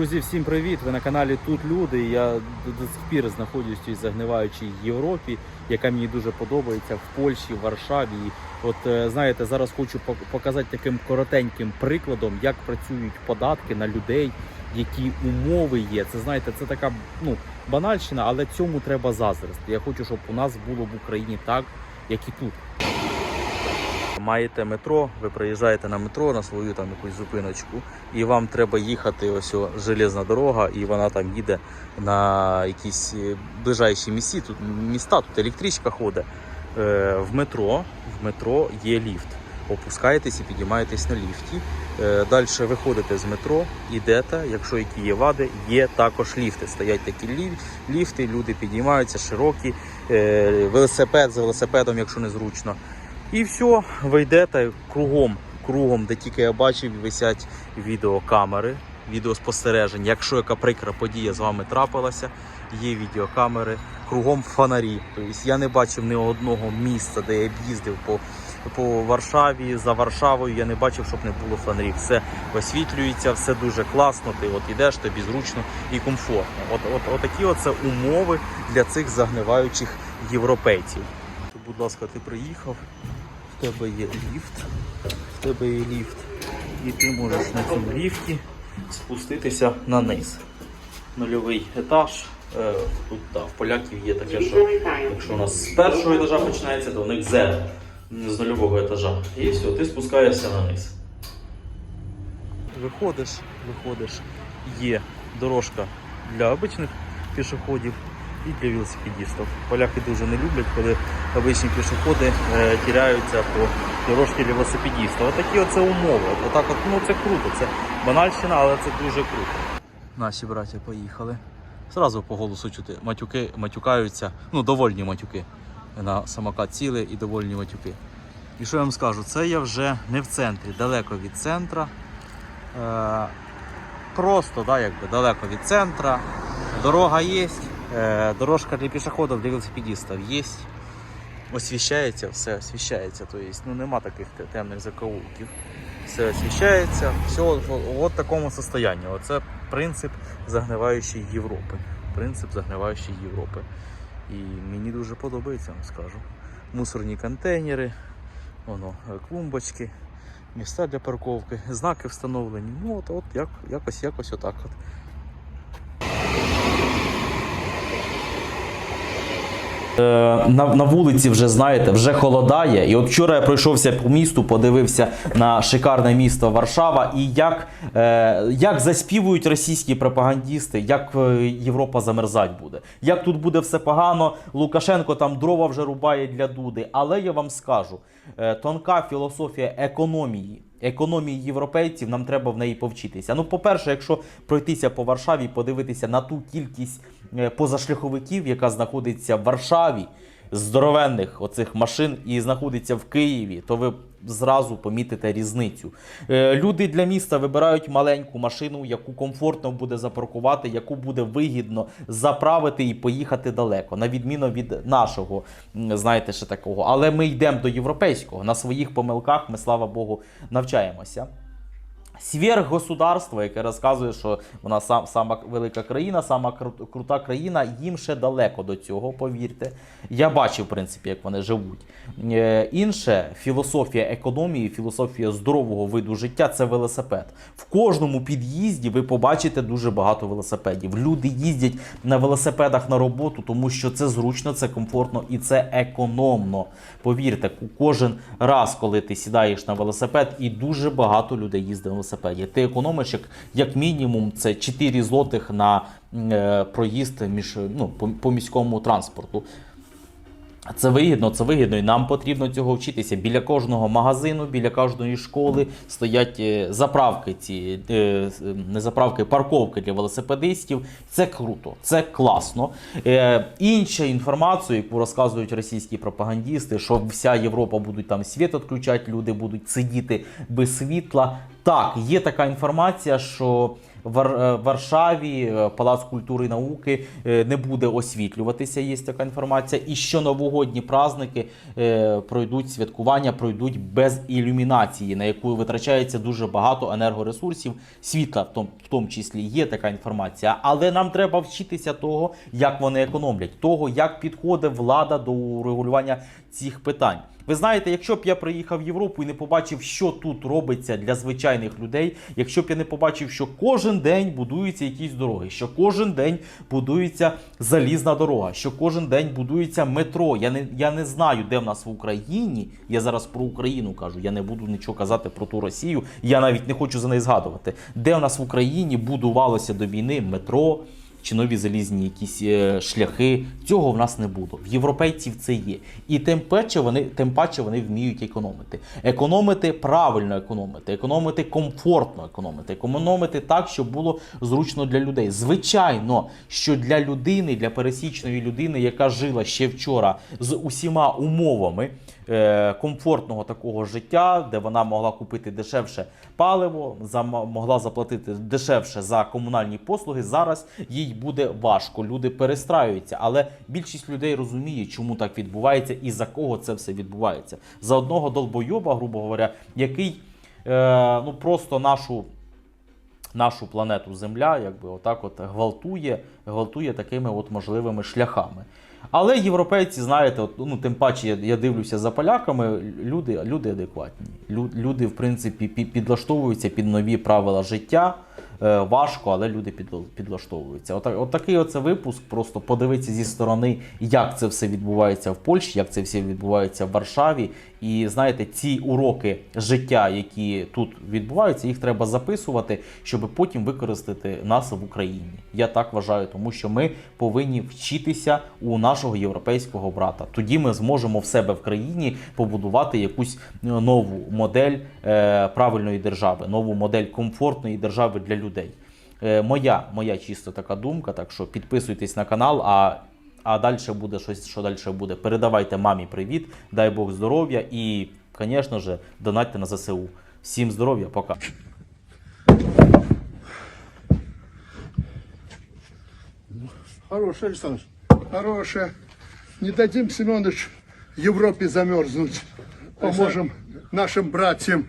Друзі, всім привіт! Ви на каналі Тут Люди. Я до, сих пір знаходжусь в цій загниваючій Європі, яка мені дуже подобається в Польщі, в Варшаві. От е, знаєте, зараз хочу пок- показати таким коротеньким прикладом, як працюють податки на людей, які умови є. Це знаєте, це така ну банальщина, але цьому треба заздрити. Я хочу, щоб у нас було в Україні так, як і тут. Маєте метро, ви приїжджаєте на метро на свою там якусь зупиночку, і вам треба їхати ось железна дорога, і вона там їде на якісь е, ближайші місці. Тут міста, тут електричка ходить. Е, в метро, в метро є ліфт. Опускаєтесь і підіймаєтесь на ліфті. Е, Далі виходите з метро, йдете. Якщо які є вади, є також ліфти. Стоять такі лі- ліфти, люди підіймаються, широкі, е, велосипед за велосипедом, якщо не зручно. І все, ви йдете кругом, кругом, де тільки я бачив, висять відеокамери, відеоспостережень. Якщо яка прикра подія з вами трапилася, є відеокамери, кругом фонарі. Тобто я не бачив ні одного місця, де я б їздив по, по Варшаві, за Варшавою. Я не бачив, щоб не було фонарів. Все освітлюється, все дуже класно. Ти от ідеш, тобі зручно і комфортно. От, от, от такі оце умови для цих загниваючих європейців. Будь ласка, ти приїхав, в тебе є ліфт, в тебе є ліфт, і ти можеш на цьому ліфті спуститися на низ. Нульовий етаж. Е, Тут да, в поляків є таке, що якщо у нас з першого етажа починається, то у них Z з нульового етажа. І все, ти спускаєшся на низ. Виходиш, виходиш, є дорожка для обичних пішоходів і для велосипедистів. Поляки дуже не люблять, коли обичні пішоходи е, тіряються по дорожці для велосипедистів. Отакі оце умови. Отак от, ну це круто, це банальщина, але це дуже круто. Наші браття поїхали. Зразу по голосу чути. Матюки матюкаються, ну довольні матюки. На самокат сіли і довольні матюки. І що я вам скажу? Це я вже не в центрі, далеко від центра. Е, просто да, якби, далеко від центра. Дорога є, дорожка для пішоходів, для велосипедистів є. Освіщається, все освіщається. Тобто, ну, нема таких темних закоулків. Все освіщається, все от такому состоянні. Оце принцип загниваючої Європи. Принцип загниваючої Європи. І мені дуже подобається, вам скажу. Мусорні контейнери, воно, е, клумбочки, місця для парковки, знаки встановлені. Ну от, от як, якось, якось отак. От. На, на вулиці вже знаєте, вже холодає. І от вчора я пройшовся по місту, подивився на шикарне місто Варшава і як, е, як заспівують російські пропагандісти, як е, Європа замерзать буде. Як тут буде все погано, Лукашенко там дрова вже рубає для Дуди. Але я вам скажу, е, тонка філософія економії. Економії європейців нам треба в неї повчитися. Ну, по-перше, якщо пройтися по Варшаві, подивитися на ту кількість е, позашляховиків, яка знаходиться в Варшаві, здоровенних оцих машин і знаходиться в Києві, то ви зразу помітите різницю. Е, Люди для міста вибирають маленьку машину, яку комфортно буде запаркувати, яку буде вигідно заправити і поїхати далеко, на відміну від нашого, знаєте, ще такого. Але ми йдемо до європейського. На своїх помилках ми, слава Богу, навчаємося. Сверхгосударство, яке розказує, що вона сам, сама велика країна, сама крута країна, їм ще далеко до цього, повірте. Я бачив, в принципі, як вони живуть. Е, інше філософія економії, філософія здорового виду життя це велосипед. В кожному під'їзді ви побачите дуже багато велосипедів. Люди їздять на велосипедах на роботу, тому що це зручно, це комфортно і це економно. Повірте, кожен раз, коли ти сідаєш на велосипед, і дуже багато людей їздить на велосипеді. Ти економиш як, як мінімум це 4 злотих на е, проїзд між ну, по, по міському транспорту. Це вигідно, це вигідно, і нам потрібно цього вчитися. Біля кожного магазину, біля кожної школи стоять е, заправки, ці е, не заправки, парковки для велосипедистів. Це круто, це класно. Е, інша інформація, яку розказують російські пропагандісти, що вся Європа будуть там світ відключати, люди будуть сидіти без світла. Так, є така інформація, що Варшаві е, Палац культури і науки е, не буде освітлюватися. Є така інформація. І що новогодні праздники е, пройдуть святкування, пройдуть без ілюмінації, на яку витрачається дуже багато енергоресурсів, світла в тому, в тому числі є така інформація. Але нам треба вчитися того, як вони економлять, того, як підходить влада до урегулювання цих питань. Ви знаєте, якщо б я приїхав в Європу і не побачив, що тут робиться для звичайних людей, якщо б я не побачив, що кожен день будуються якісь дороги, що кожен день будується залізна дорога, що кожен день будується метро. Я не, я не знаю, де в нас в Україні. Я зараз про Україну кажу. Я не буду нічого казати про ту Росію. Я навіть не хочу за неї згадувати. Де в нас в Україні будувалося до війни метро чи нові залізні якісь е, шляхи. Цього в нас не було. В європейців це є. І тим паче вони, тим паче вони вміють економити. Економити правильно економити, економити комфортно економити, економити так, щоб було зручно для людей. Звичайно, що для людини, для пересічної людини, яка жила ще вчора з усіма умовами е, комфортного такого життя, де вона могла купити дешевше паливо, могла заплатити дешевше за комунальні послуги. Зараз їй буде важко. Люди перестраюються, але більшість людей розуміє, чому так відбувається і за кого це все відбувається. За одного долбойоба, грубо говоря, який е, ну просто нашу нашу планету Земля, якби отак от гвалтує, гвалтує такими от можливими шляхами. Але європейці, знаєте, от, ну тим паче я, я дивлюся за поляками, люди, люди адекватні. Лю- Люди, в принципі, пі- підлаштовуються під нові правила життя. Е, важко, але люди підлаштовуються. Отак, от такий оце випуск. Просто подивитися зі сторони, як це все відбувається в Польщі, як це все відбувається в Варшаві. І знаєте, ці уроки життя, які тут відбуваються, їх треба записувати, щоб потім використати нас в Україні. Я так вважаю, тому що ми повинні вчитися у нашого європейського брата. Тоді ми зможемо в себе в країні побудувати якусь е, нову модель е, правильної держави, нову модель комфортної держави для людей. Е, моя, моя чисто така думка. Так що підписуйтесь на канал. А а далі буде щось, що далі буде. Передавайте мамі привіт, дай Бог здоров'я і, звісно ж, донатьте на ЗСУ. Всім здоров'я, пока. Хорошая, Александр. Хорошая. Не дадим, Семенович, Европе замерзнуть. Поможем нашим братьям.